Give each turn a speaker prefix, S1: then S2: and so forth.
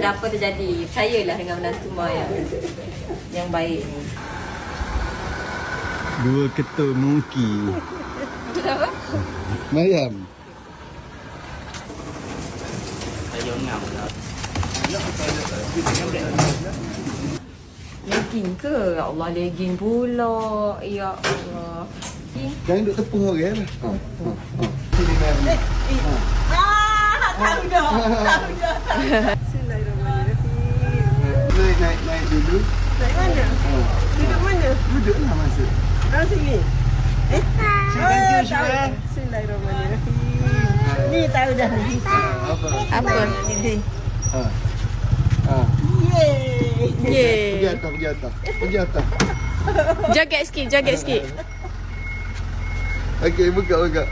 S1: ada apa terjadi. Percayalah dengan menantu mak yang yang baik ni.
S2: Dua ketuk monkey.
S1: Itu apa?
S2: Mayam.
S1: Legging ke? Ya Allah, legging pula. Ya Allah.
S2: Jangan duk tepung orang lah. Ha. Ha. Ha. Sini mari. Boleh naik naik dulu.
S3: Naik mana?
S2: Ha.
S3: Duduk mana?
S2: Duduklah masuk.
S3: Ah, sini. Eh?
S2: Thank you,
S3: Oh,
S2: Syura.
S3: tahu. Bismillahirrahmanirrahim. Ni tahu dah ni.
S2: Apa?
S1: Apa? Ini.
S2: Ha. Ha.
S3: Yeay.
S2: Pergi
S1: Yeay.
S2: atas, pergi atas. Pergi atas.
S1: Joget sikit, joget sikit.
S2: Okey, buka buka.